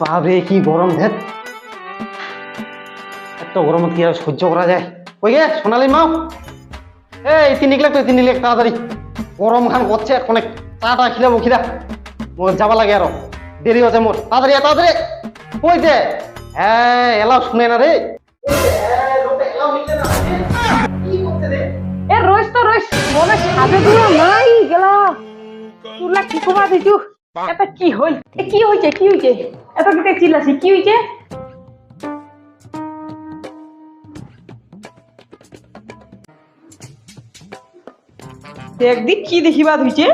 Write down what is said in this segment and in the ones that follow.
বাবে কি গরম ধেত এত গরম কি আর সহ্য করা যায়? ওই গে, সোনালি মাও? এই তিন তো তিন লাখ তাড়াতাড়ি। গরম খান করছে এখন চাটা খিলাবো, খিদা। মোর যাবা লাগে আরও। দেরি হচ্ছে মোর। তাড়াতাড়ি তাড়াতাড়ি কই দে হ্যাঁ এলাও শুনে না রে। এ, রইস তো, রইস। মনে সাজে দিও নাই, গেলা। তুলা কি কমা দিছু এটা কি হইল কি হইছে কি হইছে এত কি চিল্লাছি কি হইছে একদিক কি দেখিবা হইছে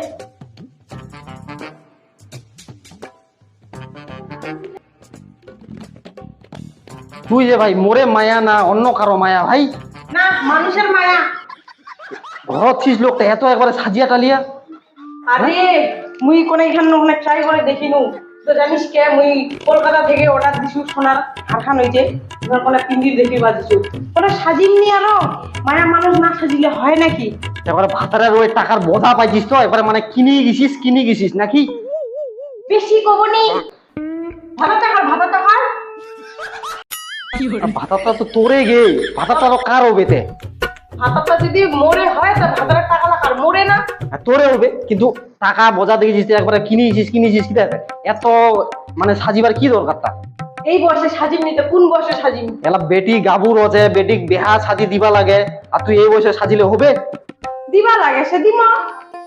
তুই যে ভাই মোরে মায়া না অন্য কারও মায়া ভাই? না মানুষের মায়া। ঘরত ছিস লোকটা এত একবারে সাজিয়া টালিয়া। আরে মুই কোন এখান ওখানে ট্রাই করে দেখিনু। তো জানিস কে? মুই কলকাতা থেকে অর্ডার দিছু সোনার আঠান হইছে। এবার কোন পিন্দির দেখি বাজিছু কোন সাজিমনি আরও? মায়া মানুষ না সাজিলে হয় নাকি? এবারে ভাতারের ওই টাকার বোঝা পাইছিস তো? এবারে মানে কিনে গেছিস কিনে গেছিস নাকি? বেশি কবনি ভাতা টাকার ভাতা টাকার ভাতাটা তো তোরে গে। ভাতাটা তো কার হবে তে ভাতাটা যদি মোড়ে হয় তা ভাতার লাগার মোড়ে না। তোরে হবে কিন্তু টাকা বোঝা দেখেছিস একবারে কিনে গেছিস কি এত মানে সাজিবার কি দরকারটা এই বয়সে সাজিমনি তো কোন বয়সে সাজিম? এলা বেটি গাবুর আছে বেটি বেহা সাজি দিবা লাগে আর তুই এই বয়সে সাজিলে হবে? দিবা লাগে সে দিমা।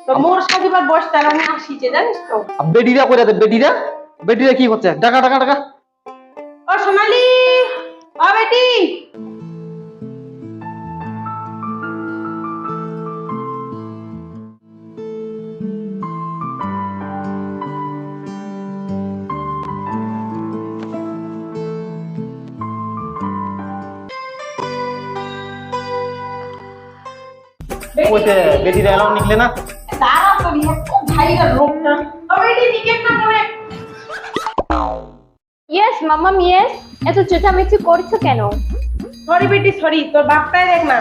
তো মোর সাজিবার বয়স তার আমি আসিছে জানিস তো। আর বেটিরা করে দে বেটিরা? বেটিরা কি করছে? টাকা টাকা টাকা ও সোনালি। ও বেটি। ওইতে বেটির এলাও নিকলে না? দাঁড়াও তুমি একটু ভাইয়ের রোগ না। আমি এটি নিকে না করে ইয়েস মামাম ইয়েস এত চেঁচামেচি করছ কেন? সরি বেটি সরি তোর বাপটাই দেখ না।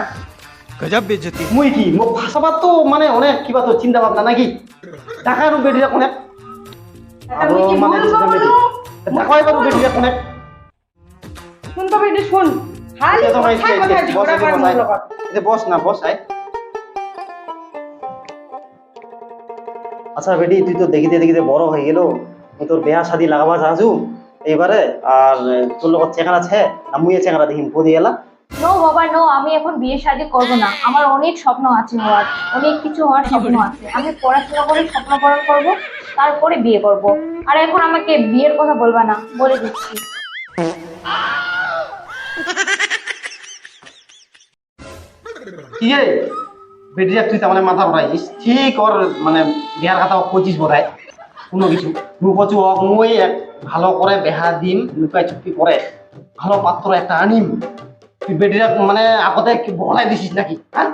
গজব বেজতি। মুই কি মো ভাষাবা তো মানে অনেক কিবা তো চিন্তা ভাবনা নাকি? টাকা রু বেটিরা কোনে? আরও মানে টাকা এবার শুন বস না বস আয় আচ্ছা বেটি তুই তো দেখিতে দেখিতে বড় হয়ে গেল। আমি তোর বেহা শাদি লাগাবা চাহাছু এইবারে আর তোর লগত চেঙ্গারা আছে? না মুই চেঙ্গারা দেখিম পদি এলা? নো বাবা নো আমি এখন বিয়ে শাদী করব না। আমার অনেক স্বপ্ন আছে হওয়ার অনেক কিছু হওয়ার স্বপ্ন আছে। আমি পড়াশোনা করে স্বপ্ন পূরণ করব তারপরে বিয়ে করব। আর এখন আমাকে বিয়ের কথা বলবা না বলে দিচ্ছি। কি রে বেটিরা তুই তার মাথা ভরাইছিস ঠিক ওর মানে বিয়ার কথা কইছিস বোধহয়। কোনো কিছু। রূপচু হোক মুই এক ভালো করে বেহা দিম লুকাই চুপি করে ভালো পাত্র একটা আনিম। তুই বেটিরা মানে আগতে কি বলাই দিছিস নাকি? হ্যাঁ?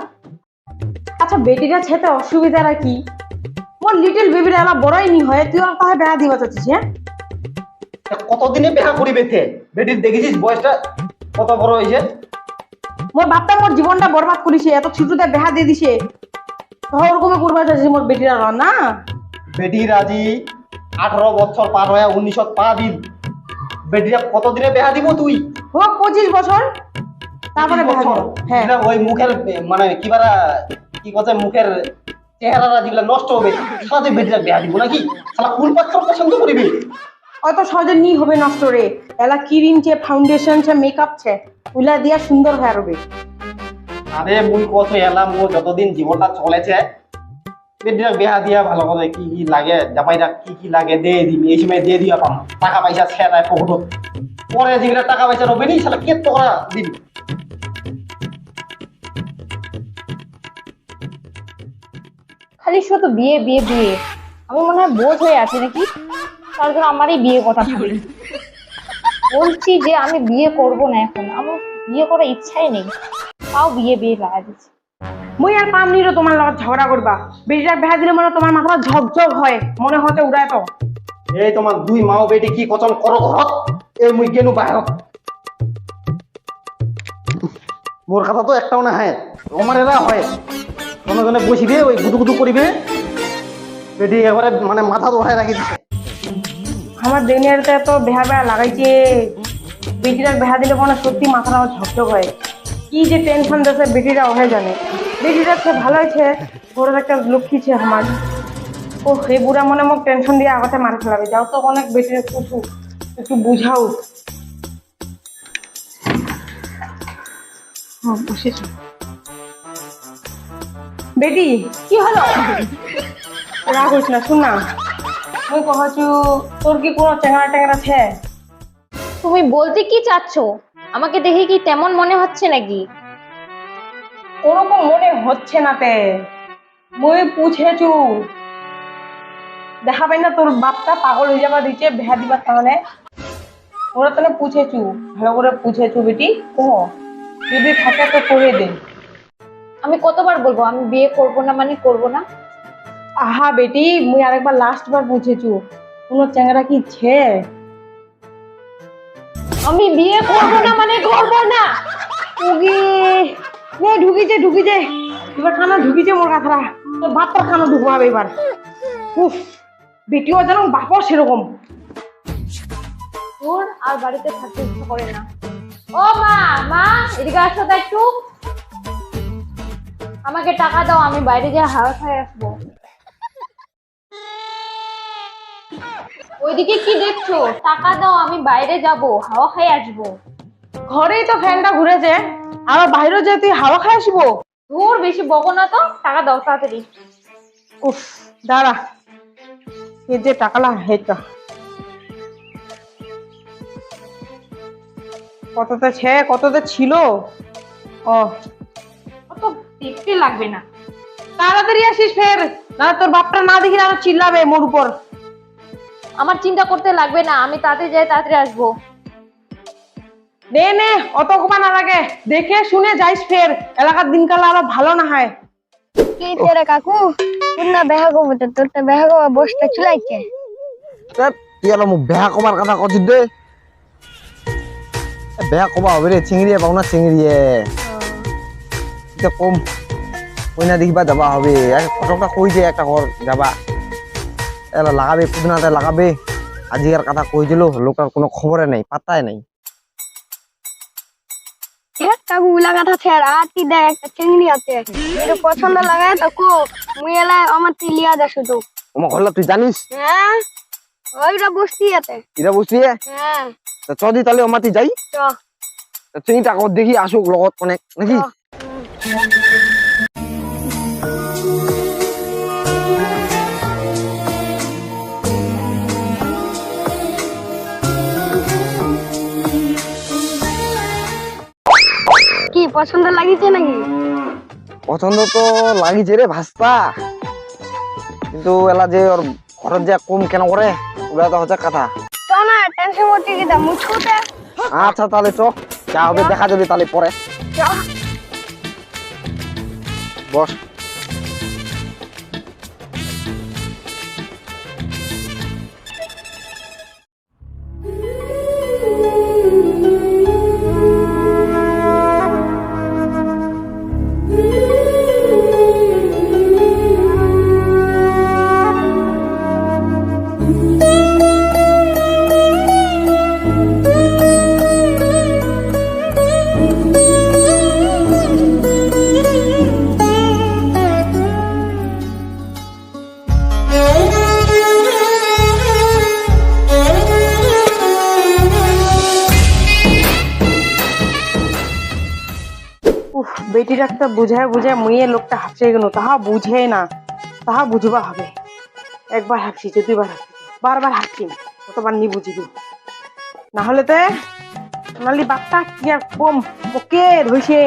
আচ্ছা বেটিটা ছেতে অসুবিধাটা কি? মোর লিটল বেবির এলা বড়ই নি হয় তুই আর তাহে বেড়া দিবা চাচ্ছিস হ্যাঁ? কতদিনে বেহা করিবে থে বেটির দেখেছিস বয়সটা? কত বড় হয়েছে? মোর বাপটা মোর জীবনটা বরবাদ করিছে এত ছোটতে বেহা দিয়ে দিছে। ওরকমই করবা চাচ্ছিস মোর বেটিরা লন না? বেটির আজি আঠারো বছর পার হয়ে উনিশশো পা দিন বেটিরা কতদিনে বেহা দিব তুই? হোক পঁচিশ বছর তারপরে হ্যাঁ ওই মুখের মানে কিবারা কি কথা মুখের চেহারাটা যেগুলা নষ্ট হবে। সাথে বেটিরা বেহা দিব নাকি? সালা কোন পাত্র পছন্দ করিবি অত সহজে নি হবে নষ্ট রে। এলা ক্রিম ছে ফাউন্ডেশন ছে মেকআপ ছে ওইলা দিয়া সুন্দর হয়ে রবে আরে মুই কত এলাম ও যতদিন জীবনটা চলেছে বেটিরা বেহা দিয়া ভালো করে কি কি লাগে জামাইরা কি কি লাগে দিয়ে দিবি এই সময় দিয়ে দিয়া পাম। টাকা পয়সা ছেড়ায় পকেটত পরে যেগুলা টাকা পয়সা রবে নি সালা কে তোরা দিবি? খালি শুধু বিয়ে বিয়ে বিয়ে। আমি মনে হয় বোঝ হয়ে আছে নাকি? তার জন্য আমারই বিয়ে কথা ভাবি বলছি যে আমি বিয়ে করব না এখন। আমার বিয়ে করার ইচ্ছাই নেই। তাও বিয়ে বিয়ে লাগা দিচ্ছে। মুই আর পাম নিরো তোমার লগত ঝগড়া করবা। বেটিটার বেহা দিলে মনে তোমার মাথা ঝকঝক হয়। মনে হচ্ছে উড়ায় তো। এই তোমার দুই মাও বেটি কি কচন করো ঘরত এই মুই গেলু বাহিৰত মোর কথা তো একটাও না হয়। আমার এরা হয়। কোনো জনে বসিবে ওই গুদু গুদু করিবে। বেটি এবারে মানে মাথা দোহায় রাখি দিছে আমার দিনেরতে তো বেহা বেহা লাগাইছে। বেটিটার বেহা দিলে মনে সত্যি মাথাটা আমার ঝকঝক হয়। কি যে টেনশন দিচ্ছে বেটিটা ওহে জানে। বেটিটা সে ভালো হয়েছে ঘরের একটা লক্ষ্মী ছে আমার। ও সেই বুড়া মনে মোক টেনশন দিয়ে আগতে মার ফেলাবে। যাও তো অনেক বেটির কুটু একটু বুঝাও। বসেছি। বেটি কি হলো? রাগ হইস না শুন না। মুই কহছু তোর কি কোনো চেঙ্গা টেঙ্গা আছে? তুমি বলতে কি চাচ্ছ? আমাকে দেখে কি তেমন মনে হচ্ছে নাকি? ওরকম মনে হচ্ছে না তে। মুই পুছেছু দেখা পাই না তোর বাপটা পাগল হয়ে যাবা দিচ্ছে ভেয়া দিবার তাহলে ওরা তাহলে পুছেছু ভালো করে পুছেছু বেটি ও যদি থাকে তো কহে দে। আমি কতবার বলব? আমি বিয়ে করব না মানে করব না? আহা বেটি মুই আরেকবার লাস্ট বার পুছেছু কোনো চেঙ্গা কি ছে? আমি বিয়ে করব না মানে করব না। উগি নে ঢুকিছে ঢুকিছে। এবার খানা ঢুকিছে মোর কাছরা তোর বাপটার খানা ঢুকবাবে এবার। উফ বেটিও যেন বাপও সেরকম। তোর আর বাড়িতে থাকতে ইচ্ছা করে না। ও মা মা এদিকে আসো তো একটু। আমাকে টাকা দাও আমি বাইরে গিয়ে হাওয়া খাই আসব। ওইদিকে কি দেখছ? টাকা দাও আমি বাইরে যাব হাওয়া খাই আসব। ঘরেই তো ফ্যানটা ঘুরেছে আবার বাইরে যে তুই হাওয়া খাই আসব? দূর বেশি বকো না তো টাকা দাও তাড়াতাড়ি। উফ দাঁড়া। এ যে টাকালা হেটা। কততে ছে কততে ছিল? ও। অত দেখতে লাগবে না। তাড়াতাড়ি আসিস ফের না তোর বাপটা না দেখি আরও চিল্লাবে মোর উপর। আমার চিন্তা করতে লাগবে না আমি তাড়াতাড়ি যাই তাড়াতাড়ি আসব। নে নে অত কমা না লাগে। দেখে শুনে যাইস ফের এলাকার দিনকাল আরও ভালো না হয়। কি তেরে কাকু? না বেহা কবে তো তোর তো বেহা চলাইছে বেহা কবার কথা কছিস দে। বেহা কবা হবে রে চিংড়িয়ে পাও না চিংড়িয়ে কম কইনা দেখিবা যাবা হবে। এক ফটকটা কইছে একটা ঘর যাবা। এলা লাগাবে পুদিনাতে লাগাবে। আজিকার কথা কই দিল লোকটার কোনো খবরে নেই পাত্তাই নেই। কাকু উলা কথা ছেড় আর কি দেখ একটা চিংড়ি আছে। এটা পছন্দ লাগায় তো কো মুই এলা আমার তিলিয়া দে শুধু। আমার ঘরলা তুই জানিস? হ্যাঁ ওইটা বসতি আছে। এটা হ্যাঁ। চদি তাহলে আমাতি যাই। চ। চিংড়িটা দেখি আসুক লগত অনেক নাকি? পছন্দ লাগিছে নাকি? পছন্দ তো লাগিছে রে ভাস্তা। কিন্তু এলা যে ওর খরচ যে কম কেন করে ওগুলা তো হচ্ছে কথা। চ না টেনশন করতে কি দা মুছুতে আচ্ছা তাহলে চ। যা হবে দেখা যাবে তাহলে পরে। বস। বেটির একটা বুঝায় বুঝায় মুইয়ে লোকটা হাসে গেল। তাহা বুঝে না, তাহা বুঝবা হবে। একবার হাঁকছিছে দুইবার হাঁকছিছে বারবার হাঁকছি কতবার নি বুঝিবি। না হলে তে সোনালি বাপটা কি আর কম, ওকে ধইছে।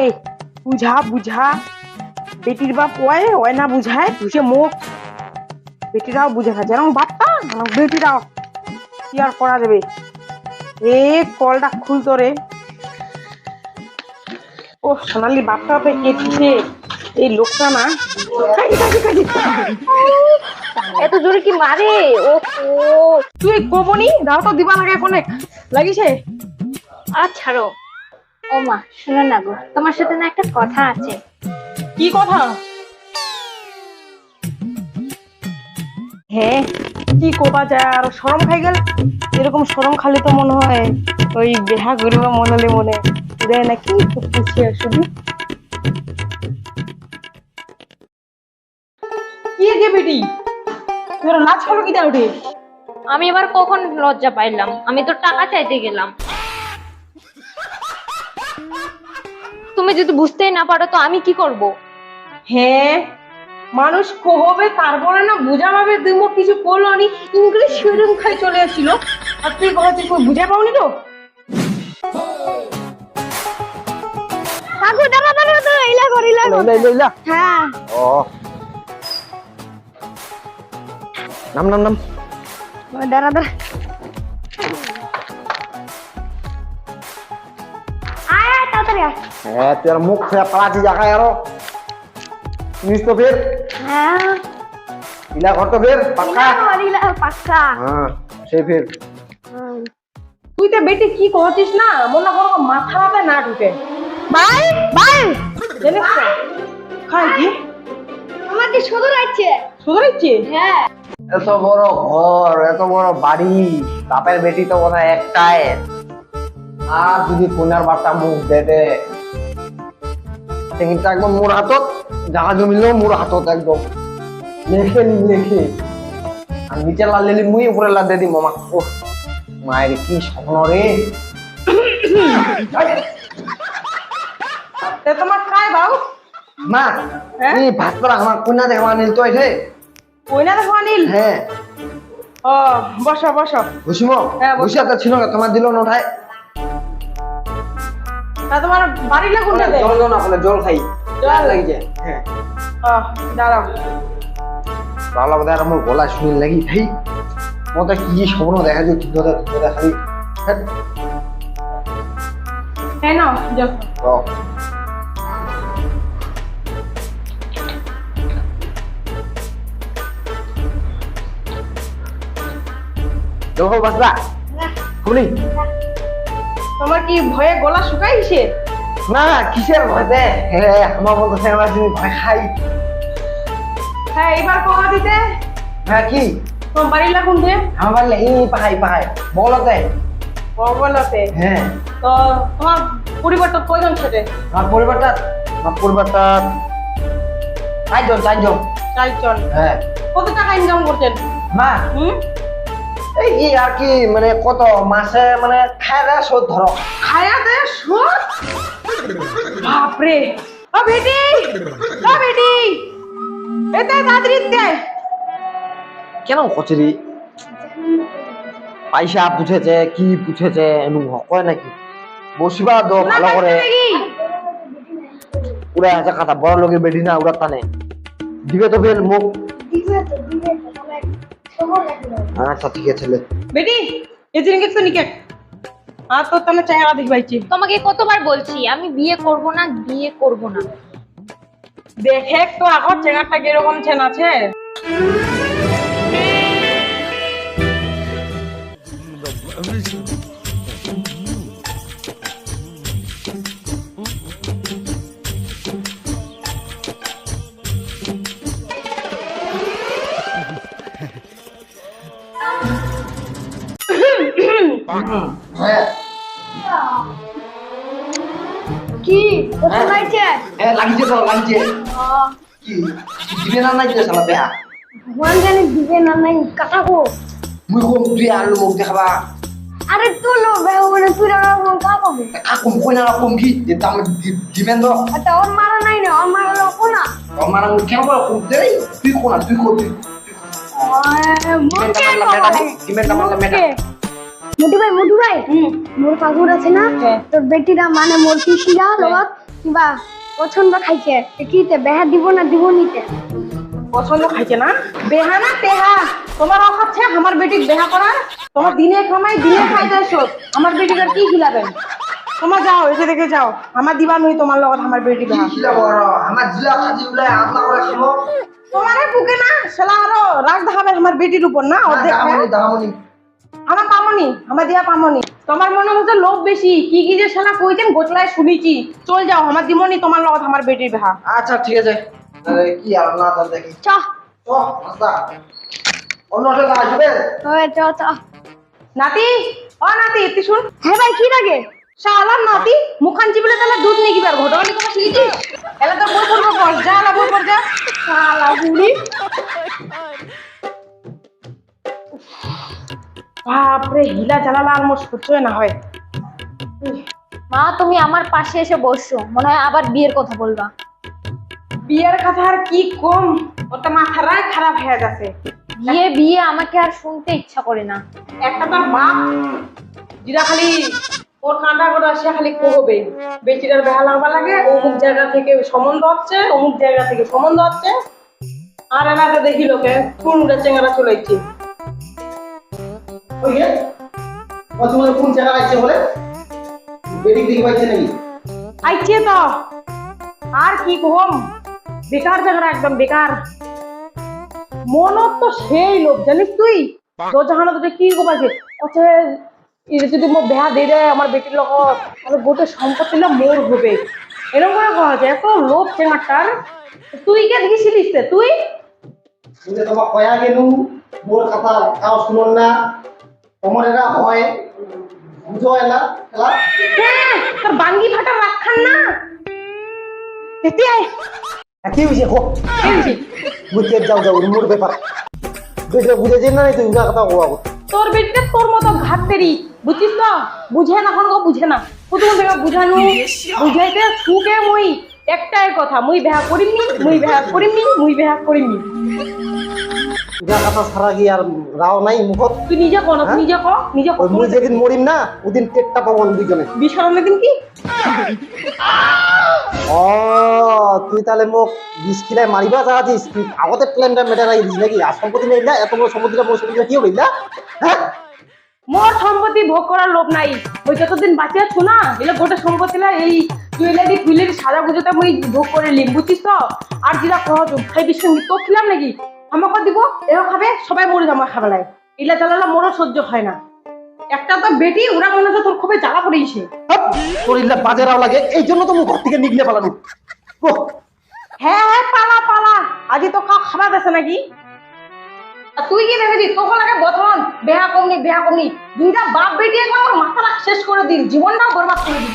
বুঝা বুঝা, বেটির বাপ ওয় ওয় না বুঝায় ধুসে মুখ। বেটিরাও বুঝে না যেরকম বাপটা বেটিরাও কি আর করা যাবে? এ কলটা খুলতো রে। ও সোনালি বাপটা তো কেটেছে এই লোকটা না। এত জোরে কি মারে? ও তুই কবনি দাও তো দিবা লাগে কোনে লাগিছে? আর ছাড়ো। ও মা শোনো না গো তোমার সাথে না একটা কথা আছে। কি কথা? হ্যাঁ। কি কোপা যায় আর সরম খাই গেল? এরকম সরম খালি তো মনে হয় ওই বেহা করিব মনে হলে মনে। দেয় নাকি? তো পুষি শুধু কি গে বেটি? তোর নাচ হলো কি দা উঠে আমি এবার কখন লজ্জা পাইলাম? আমি তো টাকা চাইতে গেলাম। তুমি যদি বুঝতেই না পারো তো আমি কি করব? হ্যাঁ মানুষ কহবে তারপরে না বুঝাভাবে তুমি কিছু করল নি। ইংলিশ শরীর খাই চলে আসছিল আর তুই কহতে তুই বুঝা পাওনি তো? কাকু দাঁড়া দাঁড়া দাঁড়া কর কর হ্যাঁ। ও। নাম নাম নাম। দাঁড়া দাঁড়া। হ্যাঁ। তুই তো বেটি কি না? মনে মাথা না ঢুকে। আমাকে লাগছে শুধু ইচ্ছে হ্যাঁ। এত বড় ঘর এত বড় বাড়ি বাপের বেটি তো বোধ একটাই। আর যদি কোনার বার্তা মুখ দে দে কিন্তু একদম মোর হাতত জাগা জমিলেও মোর হাতত একদম। লেখে লেখে। আর নিচে লাল লেলি মুই উপরে লাল দে দি মামা। ও মায়ের কি স্বপ্ন রে? তে তোমার খাই বাউ? মা হ্যাঁ? এই ভাত করা আমার কন্যা দেখা নিল তো এঠে ওই না দেখো হ্যাঁ। ও বসো বসো। ঘুষিম হ্যাঁ, বসো। ছিল না তোমার দিল না ওঠায়। তা তোমার বাড়ি লাগুন দে জল না বলে জল খাই। জল? লাগিছে। হ্যাঁ। ও দাঁড়াও। ভালো বোধ আমার গলা শুনে লাগি ভাই মতো কি কি স্বপ্ন দেখা যায় ঠিক কথা ঠিক কথা খালি। হ্যাঁ। হ্যাঁ যাও। ও। দেখো বাসরা খুলি। তোমার কি ভয়ে গলা শুকাইছে? না কিসের ভয়তে হ্যাঁ আমার বলতে সেগুলা তুমি ভয় খাই। হ্যাঁ এবার কমা দিতে। হ্যাঁ কি? তোমার বাড়ি লাগুন দে আমার বললে এই পাহাই পাহাই বলতে বলতে হ্যাঁ। তো তোমার পরিবারটা কয়জন ছেলে? আমার পরিবারটা আমার পরিবারটা চারজন চারজন। চারজন। হ্যাঁ। কত টাকা ইনকাম করছেন? মা। হুম? এই কি আর কি মানে কত মাসে মানে খায় দেয় শোধ ধরো। খায়া দে সুদ বাপরে। ও বেটি। ও বেটি। এতে দে। কেন কচুরি? পয়সা পুছেছে কি পুছেছে এনু কয় নাকি? বসিবা দো ভালো করে। উড়ে আছে কথা বড় লোকের বেটি না উড়া টানে। দিবে তো ফের মুখ। দিবে তো দিবে আচ্ছা ঠিক আছে লে। বেটি এদিন গেছো নিকে আর তো তুমি চেহারা দেখবাইছি তোমাকে কতবার বলছি আমি বিয়ে করব না বিয়ে করব না দেখে তো আগর চেহারাটা কীরকম ছেন আছে হ্যাঁ কি? পছন্দ হয়েছে হ্যাঁ। লাগিছে তো লাগিছে। কি? দিবে না নাই সালা বেহা ভগবান জানে দিবে না নাই কাটাবো। মুই কম তুই আর মুখ দেখাবা। আরে তুই লো বেহনে তুই রাখা কাটাবো কাকুম কই না কম? কি? যে দাম দিবেন তো আচ্ছা ওর মারা নাই না? ওর মারা লোক না? আমার কেন বড় কম দেই তুই কোনা তুই করবি মুখে Inventa la meta, inventa la meta. মুটি ভাই মুটি ভাই। মোর কাকুর আছে না। তোর বেটিরা মানে মোর পিসিরা লগত কিবা পছন্দ খাইছে। তো কিতে বেহা দিব না দিব নিতে পছন্দ খাইছে না? বেহা না তেহা। তোমার অভাব আছে আমার বেটিক বেহা করার? তোমার দিনে কামাই দিনে খাইতে সব। আমার বেটিক আর কি খিলাবেন তোমার যাও এসে দেখে যাও। আমার দিবা নই তোমার লগত আমার বেটি বেহা। আমার জিলা খাজি উলাই আপনা করে তোমারে বুকে না সেলা আরও রাগ দেখাবে আমার বেটির উপর না? অর্ধেক হ্যাঁ? দামনি আমার পামনি আমার দিয়া পামনি তোমার মনে হচ্ছে লোভ বেশি কি কি যে শালা কইছেন গোছলায় শুনেছি চল যাও আমার দিমনি তোমার লগত আমার বেটির বেহা আচ্ছা ঠিক আছে তাহলে কি আর না তাহলে দেখি চ ও আচ্ছা অন্য হোটেল আসবেন ওই চ চ নাতি ও নাতি তুই শুন হ্যাঁ ভাই কি লাগে শালার নাতি মুখান চিপলে তাহলে দুধ নিয়ে গিবার ঘটনা নিয়ে কথা এলা তোর বই পড়ব বস যা এলা বই পড় যা শালা বুড়ি বাপরে হিলা জ্বালালা আর মোর সহ্য না হয়। মা তুমি আমার পাশে এসে বসছো মনে হয় আবার বিয়ের কথা বলবা। বিয়ের কথা আর কি কম? ওটা মাথাটাই খারাপ হয়ে গেছে। বিয়ে বিয়ে আমাকে আর শুনতে ইচ্ছা করে না। একটা তার বাপ যেটা খালি ওর কাঁটা করে সে খালি কহবে বেচিটার বেহা লাগবা লাগে অমুক জায়গা থেকে সম্বন্ধ হচ্ছে অমুক জায়গা থেকে সম্বন্ধ হচ্ছে। আর এলাকা দেখি লোকে কোনটা চেঙ্গারা চলেছে ওই যে প্রথমে কোন জায়গা আছে বলে? বেডিং দেখি পাইছে নাকি? আইছে তো। আর কি কম? বেকার জায়গাটা একদম বেকার। মনত তো সেই লোক জানিস তুই? তোর জাহানো তোকে কি অথে এটা যদি মোর বেহা দিয়ে দেয় আমার বেটির লোক তাহলে গোটে সম্পত্তি না মোর হবে। এরকম করে কথা আছে এত লোভ চেঙাটার তুই কে দেখিছিলিস রে তুই? তোমার কয়া গেলু মোর কথা তাও শুনুন না। তোমার এরা হয় বুঝো এলা এলা। হ্যাঁ তোর বাঙ্গি ফাটা রাখান না। এতে আয়। কি হয়েছে কো? কি হয়েছে? বুঝতে যাও যাও মোর ব্যাপার। বুঝলে বুঝেছেন না তুই উনা কথা কোয়া তোর বেটিটা তোর মতো ঘাটতেরি বুঝছিস তো বুঝে না এখন বুঝে না। প্রথম থেকে বুঝানো বুঝাইতে সুকে মুই। একটাই কথা মুই বেহা করিমনি মুই বেহা করিমনি মুই বেহা করিমনি উনা কথা ছাড়া কি আর রাও নাই মুখত? তুই নিজে কর না তুই নিজে কর নিজে ওই মুই যেদিন মরিম না ওদিন পেটটা পাবো দুজনে বিশারণের দিন কি? ও তুই তাহলে মোক বিষ খিলাই মারিবা চাচ্ছিস তুই আগতে প্ল্যানটা মেটা রাখি দিস নাকি? আর সম্পত্তি নেই না এত বড় সম্পত্তিটা বড় সম্পত্তিটা কি না হ্যাঁ? মোর সম্পত্তি ভোগ করার লোভ নাই। ওই যতদিন বাঁচে আছো না এলে গোটা সম্পত্তি না এই জুয়েলারি ফুইলারি সাজা গুজোতে মুই ভোগ করে নিম বুঝছিস তো? আর যেটা কহ খাইবি সঙ্গে তো খিলাম নাকি? আমাকে দিব এও খাবে সবাই মরে যাব খাবে লাগে ইলা জ্বালালা মোরও সহ্য হয় না। একটা তো বেটি ওরা মনে হচ্ছে তোর খুবই জ্বালা পড়েছে হাপ, তোর ইল্লা বাজেরাও লাগে এই জন্য তো মুখ ঘর থেকে নিগলে পালানো। হ্যাঁ হ্যাঁ পালা পালা। আজি তো কাউ খাবার দেছে নাকি? তুই কি দেখেছিস, তখন আগে বথন বেহা কমনি বেহা কমনি, দুইটা বাপ বেটি একবার আমার মাথাটা শেষ করে দিল, জীবনটাও বরবাদ করে দিল।